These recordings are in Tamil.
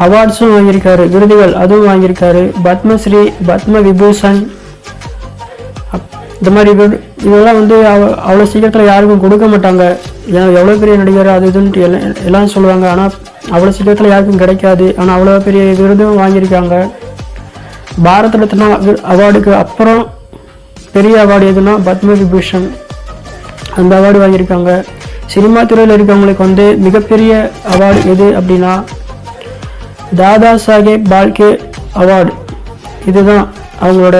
அவார்ட்ஸும் வாங்கியிருக்காரு விருதுகள் அதுவும் வாங்கியிருக்காரு. பத்மஸ்ரீ பத்ம விபூஷன் அப்- இந்த மாதிரி இதெல்லாம் வந்து அவ- அவ்வளோ சீக்கிரத்தில் யாருக்கும் கொடுக்க மாட்டாங்க. ஏன்னா எவ்வளோ பெரிய நடிகர் அது இதுன்ட்டு எல்லாம் எல்லாம் சொல்லுவாங்க. ஆனால் அவ்வளோ சீக்கிரத்தில் யாருக்கும் கிடைக்காது. ஆனால் அவ்வளோ பெரிய விருதும் வாங்கியிருக்காங்க. பாரத ரத்னா அவார்டுக்கு அப்புறம் பெரிய அவார்டு எதுனா பத்ம விபூஷன் அந்த அவார்டு வாங்கியிருக்காங்க. சினிமா துறையில் இருக்கவங்களுக்கு வந்து மிகப்பெரிய அவார்டு எது அப்படின்னா தாதா சாஹேப் பால்கே அவார்டு. இதுதான் அவங்களோட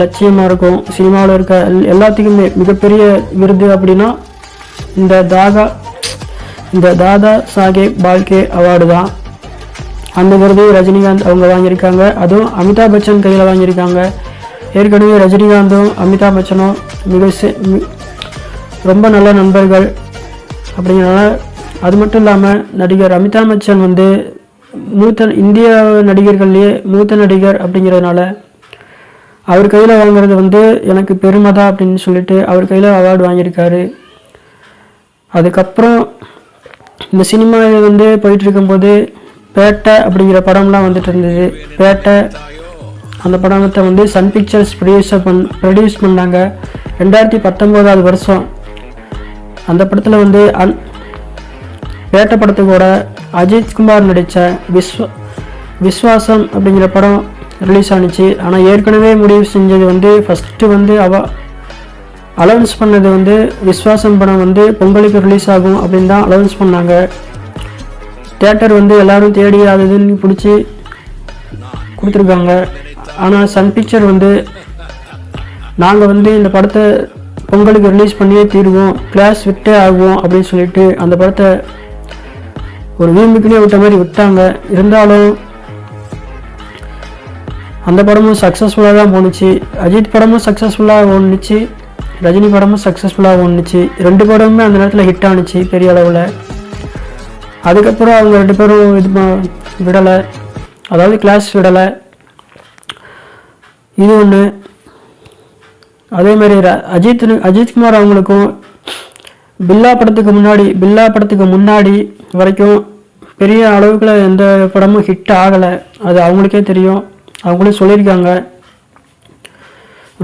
லட்சியமாக இருக்கும். சினிமாவில் இருக்க எல்லாத்துக்குமே மிகப்பெரிய விருது அப்படின்னா இந்த தாகா இந்த தாதா சாஹேப் பால்கே அவார்டு தான். அந்த விருது ரஜினிகாந்த் அவங்க வாங்கியிருக்காங்க. அதுவும் அமிதாப் பச்சன் கையில் வாங்கியிருக்காங்க. ஏற்கனவே ரஜினிகாந்தும் அமிதாப் பச்சனும் மிக ரொம்ப நல்ல நண்பர்கள் அப்படிங்கிறனால அது மட்டும் இல்லாமல் நடிகர் அமிதாப் பச்சன் வந்து மூத்த இந்திய நடிகர்கள்லேயே மூத்த நடிகர் அப்படிங்கிறதுனால அவர் கையில் வாங்குறது வந்து எனக்கு பெருமை தான் அப்படின்னு சொல்லிட்டு அவர் கையில் அவார்டு வாங்கியிருக்காரு. அதுக்கப்புறம் இந்த சினிமா வந்து போயிட்டு இருக்கும்போது பேட்டை அப்படிங்கிற படம்லாம் வந்துட்டு இருந்தது. பேட்டை அந்த படத்தை வந்து சன் பிக்சர்ஸ் ப்ரொடியூசர் பண் ப்ரொடியூஸ் பண்ணாங்க. ரெண்டாயிரத்தி பத்தொம்போதாவது வருஷம். அந்த படத்தில் வந்து அன் பேட்டை படத்துக்கூட அஜித் குமார் நடித்த விஸ்வ விஸ்வாசம் அப்படிங்கிற படம் ரிலீஸ் ஆனுச்சு. ஆனால் ஏற்கனவே முடிவு செஞ்சது வந்து ஃபஸ்ட்டு வந்து அவ அலௌன்ஸ் பண்ணது வந்து விஸ்வாசம் படம் வந்து பொங்கலுக்கு ரிலீஸ் ஆகும் அப்படின்னு தான் அலௌன்ஸ் பண்ணாங்க. தேட்டர் வந்து எல்லோரும் தேடி அது இதுன்னு பிடிச்சி கொடுத்துருக்காங்க. ஆனால் சன் பிக்சர் வந்து நாங்கள் வந்து இந்த படத்தை பொங்கலுக்கு ரிலீஸ் பண்ணியே தீருவோம் கிளாஸ் விட்டே ஆகுவோம் அப்படின்னு சொல்லிட்டு அந்த படத்தை ஒரு வீம்புக்குனே விட்ட மாதிரி விட்டாங்க. இருந்தாலும் அந்த படமும் சக்ஸஸ்ஃபுல்லாக தான் போணுச்சு. அஜித் படமும் சக்ஸஸ்ஃபுல்லாக ஓடுனுச்சு. ரஜினி படமும் சக்ஸஸ்ஃபுல்லாக ஓடுனுச்சு. ரெண்டு படமுமே அந்த நேரத்தில் ஹிட் ஆனுச்சு பெரிய அளவில். அதுக்கப்புறம் அவங்க ரெண்டு பேரும் இது விடலை. அதாவது கிளாஸ் விடலை. இது ஒன்று அதே மாதிரி ர- அஜித் அஜித்குமார் அவங்களுக்கும் பில்லா படத்துக்கு முன்னாடி பில்லா படத்துக்கு முன்னாடி வரைக்கும் பெரிய அளவுக்குள்ள எந்த படமும் ஹிட் ஆகலை. அது அவங்களுக்கே தெரியும். அவங்களே சொல்லியிருக்காங்க.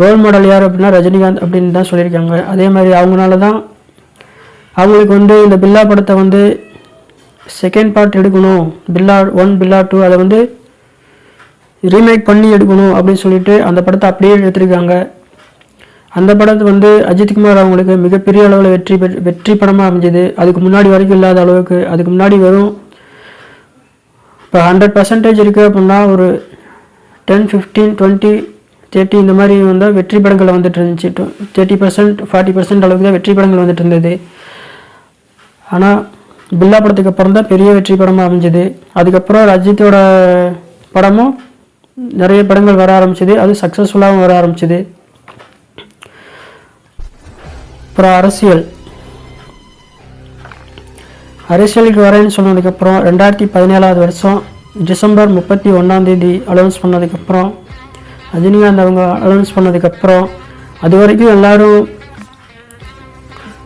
ரோல் மாடல் யார் அப்படின்னா ரஜினிகாந்த் அப்படின்னு தான் சொல்லியிருக்காங்க. அதே மாதிரி அவங்களால தான் அவங்களுக்கு வந்து இந்த பில்லா படத்தை வந்து செகண்ட் பார்ட் எடுக்கணும். பில்லா ஒன் பில்லா டூ அதை வந்து ரீமேக் பண்ணி எடுக்கணும் அப்படின்னு சொல்லிட்டு அந்த படத்தை அப்படியே எடுத்திருக்காங்க. அந்த படத்து வந்து அஜித்குமார் அவங்களுக்கு மிகப்பெரிய அளவில் வெற்றி பெற் வெற்றி படமாக அமைஞ்சது. அதுக்கு முன்னாடி வரைக்கும் இல்லாத அளவுக்கு அதுக்கு முன்னாடி வெறும் இப்போ ஹண்ட்ரட் பர்சன்டேஜ் இருக்குது அப்படின்னா ஒரு டென் ஃபிஃப்டீன் டுவெண்ட்டி தேர்ட்டி இந்த மாதிரி வந்தால் வெற்றி படங்கள் வந்துட்டு இருந்துச்சு. தேர்ட்டி பர்சன்ட் ஃபார்ட்டி பர்சன்ட் அளவுக்கு தான் வெற்றி படங்கள் வந்துட்டு இருந்தது. ஆனால் பில்லா படத்துக்கு அப்புறம் தான் பெரிய வெற்றி படமாக அமைஞ்சது. அதுக்கப்புறம் ரஜித்தோட படமும் நிறைய படங்கள் வர ஆரம்பிச்சது. அது சக்ஸஸ்ஃபுல்லாகவும் வர ஆரம்பிச்சது. அப்புறம் அரசியல். அரசியலுக்கு வரேன்னு சொன்னதுக்கப்புறம் ரெண்டாயிரத்தி பதினேழாவது வருஷம் டிசம்பர் முப்பத்தி ஒன்றாம் தேதி அலௌன்ஸ் பண்ணதுக்கப்புறம் ரஜினிகாந்த் அவங்க அலௌன்ஸ் பண்ணதுக்கப்புறம் அது வரைக்கும் எல்லோரும்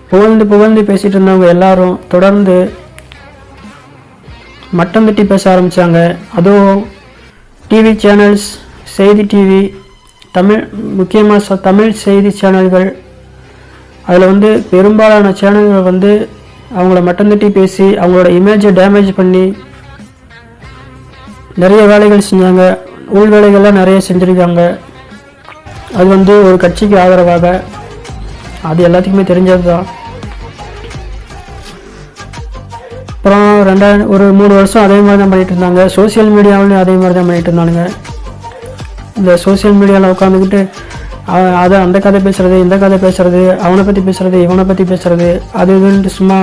புகழ்ந்து புகழ்ந்து பேசிட்டு இருந்தவங்க எல்லாரும் தொடர்ந்து மட்டம் தட்டி பேச ஆரம்பித்தாங்க அதுவும் டிவி சேனல்ஸ் செய்தி டிவி தமிழ் முக்கியமாக தமிழ் செய்தி சேனல்கள் அதில் வந்து பெரும்பாலான சேனல்கள் வந்து அவங்கள மட்டம் தட்டி பேசி அவங்களோட இமேஜை டேமேஜ் பண்ணி நிறைய வேலைகள் செஞ்சாங்க. உள் வேலைகள்லாம் நிறைய செஞ்சுருக்காங்க. அது வந்து ஒரு கட்சிக்கு ஆதரவாக அது எல்லாத்துக்குமே தெரிஞ்சது தான் அப்புறம் ரெண்டாயிரம் ஒரு மூணு வருஷம் அதே மாதிரி தான் பண்ணிட்டு இருந்தாங்க. சோஷியல் மீடியாவிலையும் அதே மாதிரி தான் பண்ணிட்டு இருந்தானுங்க. இந்த சோஷியல் மீடியாவில் உட்காந்துக்கிட்டு அதை அந்த கதை பேசுகிறது இந்த கதை பேசுகிறது அவனை பற்றி பேசுகிறது இவனை பற்றி பேசுகிறது அது இதுன்ட்டு சும்மா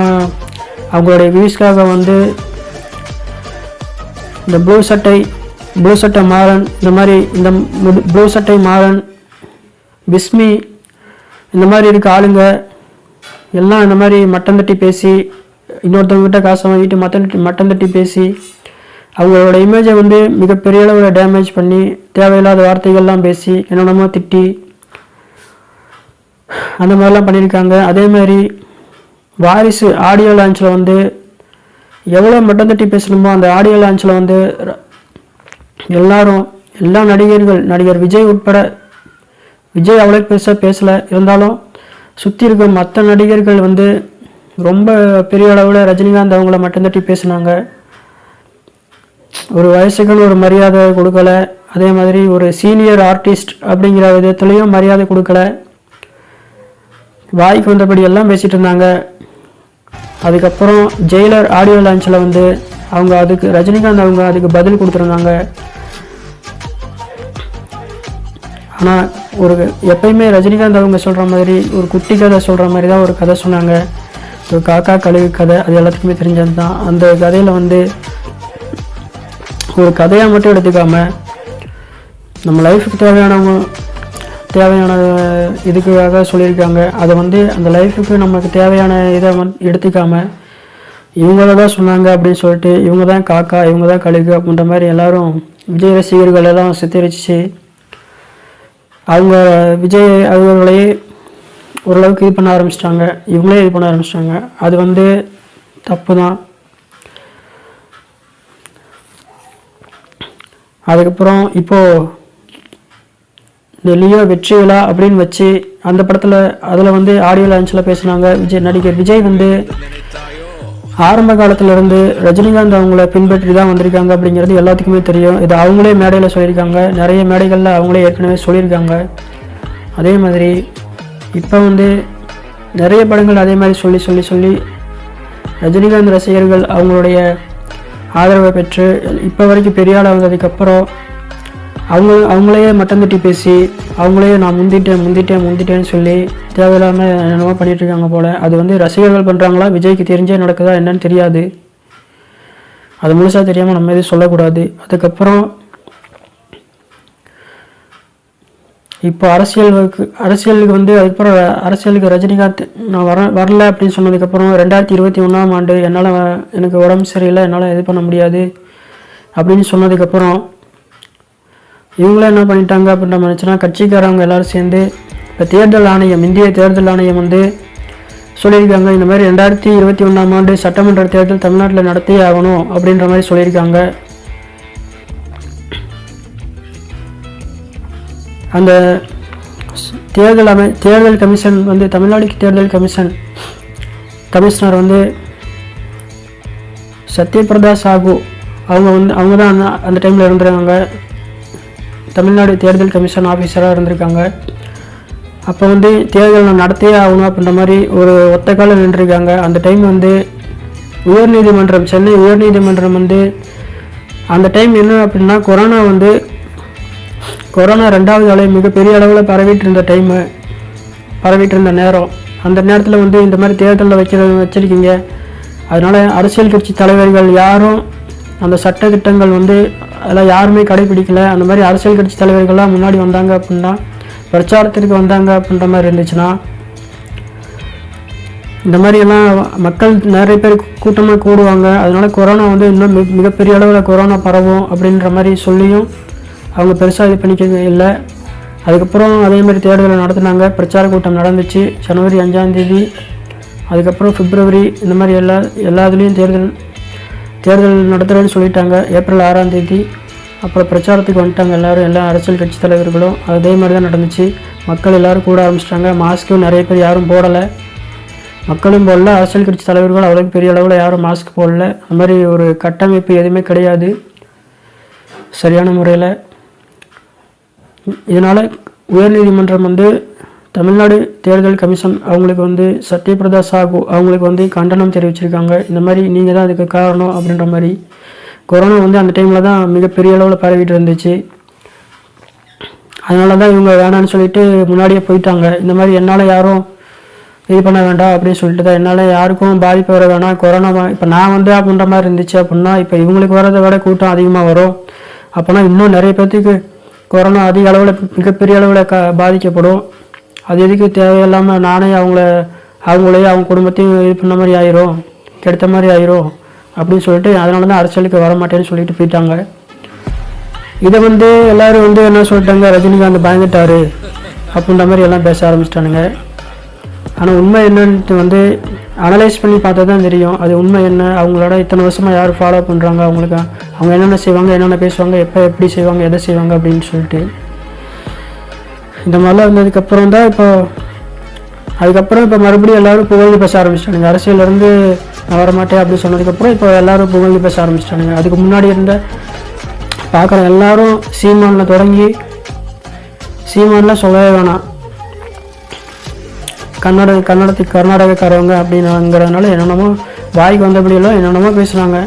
அவங்களுடைய வியூஸ்க்காக வந்து இந்த ப்ளூ சட்டை ப்ளூ சட்டை மாறன் இந்த மாதிரி இந்த ப்ளூ சட்டை மாறன் பிஸ்மி இந்த மாதிரி இருக்க ஆளுங்க எல்லாம் இந்த மாதிரி மட்டம் தட்டி பேசி இன்னொருத்தவங்ககிட்ட காசு வாங்கிட்டு மட்டம் தட்டி மட்டம் தட்டி பேசி அவங்களோட இமேஜை வந்து மிகப்பெரிய அளவில் டேமேஜ் பண்ணி தேவையில்லாத வார்த்தைகள்லாம் பேசி என்னென்னமோ திட்டி அந்த மாதிரிலாம் பண்ணியிருக்காங்க. அதேமாதிரி வாரிசு ஆடியோ லான்ச்சில் வந்து எவ்வளோ மட்டம் தட்டி பேசணுமோ அந்த ஆடியோ லான்ச்சில் வந்து எல்லாரும் எல்லா நடிகர்கள் நடிகர் விஜய் உட்பட விஜய் அவ்வளோ பெருசாக பேசலை. இருந்தாலும் சுற்றி இருக்க மற்ற நடிகர்கள் வந்து ரொம்ப பெரிய அளவில் ரஜினிகாந்த் அவங்கள மட்டும் தட்டி பேசினாங்க. ஒரு வயசுக்குன்னு ஒரு மரியாதை கொடுக்கல. அதே மாதிரி ஒரு சீனியர் ஆர்டிஸ்ட் அப்படிங்கிற விதத்துலேயும் மரியாதை கொடுக்கல. வாய்க்கு வந்தபடி எல்லாம் பேசிகிட்டு இருந்தாங்க. அதுக்கப்புறம் ஜெயிலர் ஆடியோ லான்ச்சில் வந்து அவங்க அதுக்கு ரஜினிகாந்த் அவங்க அதுக்கு பதில் கொடுத்துருந்தாங்க. ஆனால் ஒரு எப்பயுமே ரஜினிகாந்த் அவங்க சொல்கிற மாதிரி ஒரு குட்டி கதை சொல்கிற மாதிரி தான் ஒரு கதை சொன்னாங்க. ஒரு காக்கா கழுகு கதை அது எல்லாத்துக்குமே தெரிஞ்சது தான். அந்த கதையில் வந்து ஒரு கதையாக மட்டும் எடுத்துக்காமல் நம்ம லைஃபுக்கு தேவையானவங்க தேவையான இதுக்காக சொல்லியிருக்காங்க. அதை வந்து அந்த லைஃபுக்கு நமக்கு தேவையான இதை வந்து எடுத்துக்காம இவங்கள தான் சொன்னாங்க அப்படின்னு சொல்லிட்டு இவங்க தான் காக்கா இவங்க தான் கழுகு அப்படின்ற மாதிரி எல்லாரும் விஜய் ரசிகர்கள் எல்லாம் சித்தரிச்சு அவங்க விஜய் அவர்களையே ஓரளவுக்கு இது பண்ண ஆரம்பிச்சிட்டாங்க. இவங்களே இது பண்ண ஆரம்பிச்சிட்டாங்க. அது வந்து தப்பு தான் அதுக்கப்புறம் இப்போது இந்த லியோ வெற்றி விழா அப்படின்னு வச்சு அந்த படத்தில் அதில் வந்து ஆடியோ லான்ச்சில் பேசுனாங்க. விஜய் நடிகர் விஜய் வந்து ஆரம்ப காலத்திலேருந்து ரஜினிகாந்த் அவங்கள பின்பற்றி தான் வந்திருக்காங்க அப்படிங்கிறது எல்லாத்துக்குமே தெரியும். இது அவங்களே மேடையில் சொல்லியிருக்காங்க. நிறைய மேடைகளில் அவங்களே ஏற்கனவே சொல்லியிருக்காங்க. அதே மாதிரி இப்போ வந்து நிறைய படங்கள் அதே மாதிரி சொல்லி சொல்லி சொல்லி ரஜினிகாந்த் ரசிகர்கள் அவங்களுடைய ஆதரவை பெற்று இப்போ வரைக்கும் பெரிய ஆளாக வந்ததுக்கப்புறம் அவங்க அவங்களையே மட்டம் தட்டி பேசி அவங்களையே நான் முந்திட்டேன் முந்திட்டேன் முந்திட்டேன்னு சொல்லி தேவையில்லாமல் என்னென்னமோ பண்ணிட்டு இருக்காங்க போல். அது வந்து ரசிகர்கள் பண்ணுறாங்களா விஜய்க்கு தெரிஞ்சே நடக்குதா? என்னன்னு தெரியாது. அது முழுசாக தெரியாமல் நம்ம எதுவும் சொல்லக்கூடாது. அதுக்கப்புறம் இப்போ அரசியலுக்கு அரசியலுக்கு வந்து அதுக்கப்புறம் அரசியலுக்கு ரஜினிகாந்த் நான் வர வரல அப்படின்னு சொன்னதுக்கப்புறம் ரெண்டாயிரத்தி இருபத்தி ஒன்றாம் ஆண்டு என்னால் எனக்கு உடம்பு சரியில்லை என்னால் இது பண்ண முடியாது அப்படின்னு சொன்னதுக்கப்புறம் இவங்களும் என்ன பண்ணிட்டாங்க அப்படின்ற நினச்சுன்னா கட்சிக்காரவங்க எல்லாரும் சேர்ந்து இப்போ தேர்தல் ஆணையம் இந்திய தேர்தல் ஆணையம் வந்து சொல்லியிருக்காங்க. இந்த மாதிரி ரெண்டாயிரத்தி இருபத்தி ஒன்றாம் ஆண்டு சட்டமன்ற தேர்தல் தமிழ்நாட்டில் நடத்தே ஆகணும் அப்படின்ற மாதிரி சொல்லியிருக்காங்க. அந்த தேர்தல் அமை தேர்தல் கமிஷன் வந்து தமிழ்நாடு தேர்தல் கமிஷன் கமிஷனர் வந்து சத்யபிரதா சாகு. அவங்க வந்து அவங்க தான் அந்த டைமில் இருந்துருக்காங்க. தமிழ்நாடு தேர்தல் கமிஷன் ஆஃபீஸராக இருந்திருக்காங்க. அப்போ வந்து தேர்தல் நடத்தியே ஆகணும் அப்படின்ற மாதிரி ஒரு ஒத்த காலம் நின்றுருக்காங்க. அந்த டைம் வந்து உயர்நீதிமன்றம் சென்னை உயர்நீதிமன்றம் வந்து அந்த டைம் என்ன அப்படின்னா கொரோனா வந்து கொரோனா ரெண்டாவது அலை மிகப்பெரிய அளவில் பரவிட்டு இருந்த டைமு பரவிட்டு இருந்த நேரம். அந்த நேரத்தில் வந்து இந்த மாதிரி தேர்தலில் வைக்கிற வச்சுருக்கீங்க. அதனால் அரசியல் கட்சி தலைவர்கள் யாரும் அந்த சட்ட திட்டங்கள் வந்து அதெல்லாம் யாருமே கடைபிடிக்கல அந்த மாதிரி அரசியல் கட்சி தலைவர்கள்லாம் முன்னாடி வந்தாங்க அப்படின்னா பிரச்சாரத்திற்கு வந்தாங்க அப்படின்ற மாதிரி இருந்துச்சுன்னா இந்த மாதிரி எல்லாம் மக்கள் நிறைய பேர் கூட்டமாக கூடுவாங்க. அதனால கொரோனா வந்து இன்னும் மிக- மிகப்பெரிய அளவில் கொரோனா பரவும் அப்படின்ற மாதிரி சொல்லியும் அவங்க பெருசாக இது பண்ணிக்க இல்லை. அதுக்கப்புறம் அதே மாதிரி தேர்தலை நடத்தினாங்க. பிரச்சார கூட்டம் நடந்துச்சு. ஜனவரி அஞ்சாம் தேதி அதுக்கப்புறம் பிப்ரவரி இந்த மாதிரி எல்லா எல்லா இதுலேயும் தேர்தல் தேர்தல் நடத்துகிறேன்னு சொல்லிட்டாங்க. ஏப்ரல் ஆறாம் தேதி அப்புறம் பிரச்சாரத்துக்கு வந்துட்டாங்க எல்லோரும். எல்லா அரசியல் கட்சி தலைவர்களும். அதே மாதிரி தான் நடந்துச்சு. மக்கள் எல்லோரும் கூட ஆரம்பிச்சிட்டாங்க. மாஸ்க்கும் நிறைய பேர் யாரும் போடலை. மக்களும் போடல. அரசியல் கட்சி தலைவர்கள் அவ்வளோக்கு பெரிய அளவில் யாரும் மாஸ்க் போடல. அந்த மாதிரி ஒரு கட்டமைப்பு எதுவுமே கிடையாது. சரியான முறையில். இதனால் உயர்நீதிமன்றம் வந்து தமிழ்நாடு தேர்தல் கமிஷன் அவங்களுக்கு வந்து சத்யபிரதா சாகு அவங்களுக்கு வந்து கண்டனம் தெரிவிச்சிருக்காங்க. இந்த மாதிரி நீங்கள் தான் அதுக்கு காரணம் அப்படின்ற மாதிரி. கொரோனா வந்து அந்த டைமில் தான் மிகப்பெரிய அளவில் பரவிட்டு இருந்துச்சு. அதனால தான் இவங்க வேணான்னு சொல்லிட்டு முன்னாடியே போயிட்டாங்க. இந்த மாதிரி என்னால் யாரும் இது பண்ண வேண்டாம் அப்படின்னு சொல்லிட்டு தான் என்னால் யாருக்கும் பாதிப்பு வர வேணாம். கொரோனா இப்போ நான் வந்து அப்படின்ற மாதிரி இருந்துச்சு அப்படின்னா இப்போ இவங்களுக்கு வரதை விட கூட்டம் அதிகமாக வரும். அப்போனா இன்னும் நிறைய பேர்த்துக்கு கொரோனா அதிக அளவில் மிகப்பெரிய அளவில் க பாதிக்கப்படும். அது எதுக்கு தேவையில்லாமல் நானே அவங்கள அவங்களையும் அவங்க குடும்பத்தையும் இது பண்ண மாதிரி ஆயிரும் கெடுத்த மாதிரி ஆயிரும் அப்படின்னு சொல்லிட்டு அதனால தான் அரசியலுக்கு வர மாட்டேன்னு சொல்லிட்டு போயிட்டாங்க. இதை வந்து எல்லோரும் வந்து என்ன சொல்லிட்டாங்க? ரஜினிகாந்த் பயந்துட்டாரு அப்படின்ற மாதிரி எல்லாம் பேச ஆரம்பிச்சிட்டானுங்க. ஆனால் உண்மை என்னன்ட்டு வந்து அனலைஸ் பண்ணி பார்த்தா தான் தெரியும். அது உண்மை என்ன? அவங்களோட இத்தனை வருஷமாக யார் ஃபாலோ பண்ணுறாங்க அவங்களுக்கு அவங்க என்னென்ன செய்வாங்க என்னென்ன பேசுவாங்க எப்போ எப்படி செய்வாங்க எதை செய்வாங்க அப்படின்னு சொல்லிட்டு. இந்த மாதிரிலாம் இருந்ததுக்கப்புறம் தான் இப்போ அதுக்கப்புறம் இப்போ மறுபடியும் எல்லாரும் புகழ்ந்து பேச ஆரம்பிச்சிட்டானுங்க. அரசியலேருந்து நான் வரமாட்டேன் அப்படின்னு சொன்னதுக்கப்புறம் இப்போ எல்லாரும் புகழ்ந்து பேச ஆரம்பிச்சிட்டானுங்க. அதுக்கு முன்னாடி இருந்த பார்க்குற எல்லாரும் சீமானில் தொடங்கி சீமானில் சொல்லவே வேணாம். கன்னட கன்னடத்துக்கு கர்நாடகக்காரவங்க அப்படின்னாங்கிறதுனால என்னென்னமோ வாய்க்கு வந்தபடியெல்லாம் என்னென்னமோ பேசுகிறாங்க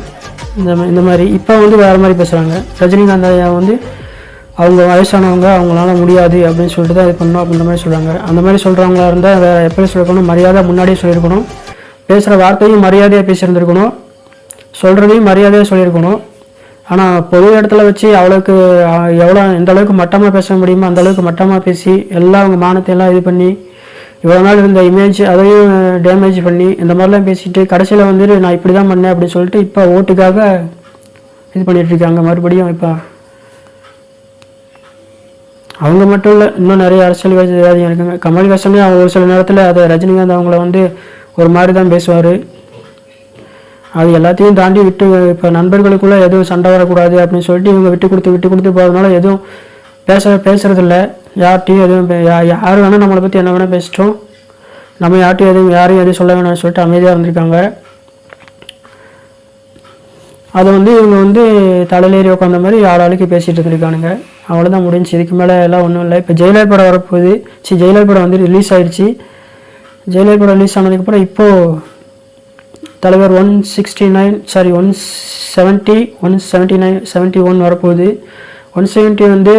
இந்த இந்த மாதிரி. இப்போ வந்து வேறு மாதிரி பேசுகிறாங்க ரஜினிகாந்த் ஐயா வந்து அவங்க வயசானவங்க அவங்களால முடியாது அப்படின்னு சொல்லிட்டு தான் இது பண்ணணும் அப்படின்ற மாதிரி சொல்கிறாங்க அந்த மாதிரி சொல்கிறவங்களா இருந்தால் வேறு எப்படி சொல்லியிருக்கணும் மரியாதை முன்னாடியே சொல்லியிருக்கணும் பேசுகிற வார்த்தையும் மரியாதையாக பேசியிருந்துருக்கணும். சொல்கிறதையும் மரியாதையாக சொல்லியிருக்கணும். ஆனால் பொது இடத்துல வச்சு அவ்வளோக்கு எவ்வளோ எந்த அளவுக்கு மட்டமாக பேச முடியுமோ அந்த அளவுக்கு மட்டமாக பேசி எல்லாம் அவங்க மானத்தை எல்லாம் இது பண்ணி இவ்வளோ நாள் இருந்த இமேஜ் அதையும் டேமேஜ் பண்ணி இந்த மாதிரிலாம் பேசிட்டு கடைசியில் வந்துட்டு நான் இப்படி தான் பண்ணேன் அப்படின்னு சொல்லிட்டு இப்போ ஓட்டுக்காக இது பண்ணிகிட்ருக்காங்க இருக்காங்க. மறுபடியும் இப்போ அவங்க மட்டும் இல்லை இன்னும் நிறைய அரசியல்வாதிகள் இருக்காங்க. கமல்ஹாசனே அவங்க ஒரு சில நேரத்தில் அதை ரஜினிகாந்த் அவங்கள வந்து ஒரு மாதிரி தான் பேசுவார். அது எல்லாத்தையும் தாண்டி விட்டு இப்போ நண்பர்களுக்குள்ளே எதுவும் சண்டை வரக்கூடாது அப்படின்னு சொல்லிட்டு இவங்க விட்டு கொடுத்து விட்டு கொடுத்து போகிறதுனால எதுவும் பேச பேசுகிறதில்ல யார்கிட்டையும் எதுவும் யார் வேணால் நம்மளை பற்றி என்ன வேணால் பேசிட்டோம். நம்ம யார்கிட்டையும் எதுவும் யாரையும் எதுவும் சொல்ல வேணாம்னு சொல்லிட்டு அமைதியாக இருந்திருக்காங்க. அதை வந்து இவங்க வந்து தலையிலேறி உட்காந்த மாதிரி ஆளாளுக்கு பேசிகிட்டு இருந்திருக்கானுங்க. அவ்வளோதான் முடிஞ்சு இதுக்கு மேலே எல்லாம் ஒன்றும் இல்லை. இப்போ ஜெயிலர் படம் வரப்போகுது. சி ஜெயிலர் படம் வந்து ரிலீஸ் ஆயிடுச்சு. ஜெயிலர் படம் ரிலீஸ் ஆனதுக்கப்புறம் இப்போது தலைவர் one sixty nine sorry one seventy one seventy nine seventy one வரப்போகுது. ஒன் செவன்ட்டி வந்து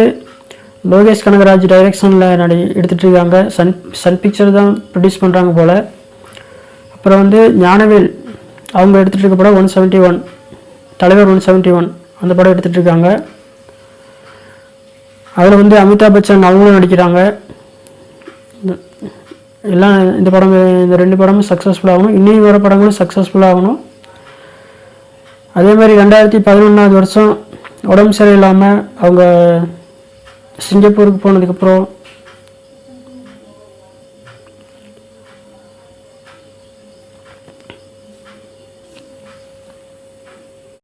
லோகேஷ் கனகராஜ் டைரக்ஷனில் நடி எடுத்துகிட்டு இருக்காங்க. சன் சன் பிக்சர் தான் ப்ரொடியூஸ் பண்ணுறாங்க போல். அப்புறம் வந்து ஞானவேல் அவங்க எடுத்துகிட்டு இருக்க படம் ஒன் செவன்ட்டி ஒன் தலைவர் ஒன் செவன்ட்டி ஒன் அந்த படம் எடுத்துகிட்டு இருக்காங்க அதில் வந்து அமிதாப் பச்சன் அவங்களும் நடிக்கிறாங்க. எல்லாம் இந்த படம் இந்த ரெண்டு படமும் சக்ஸஸ்ஃபுல்லாகணும் இன்னும் வர படங்களும் சக்ஸஸ்ஃபுல்லாகணும் அதே மாதிரி ரெண்டாயிரத்தி பதினொன்றாவது வருஷம் உடம்பு சரியில்லாமல் அவங்க சிங்கப்பூருக்கு போனதுக்கப்புறம்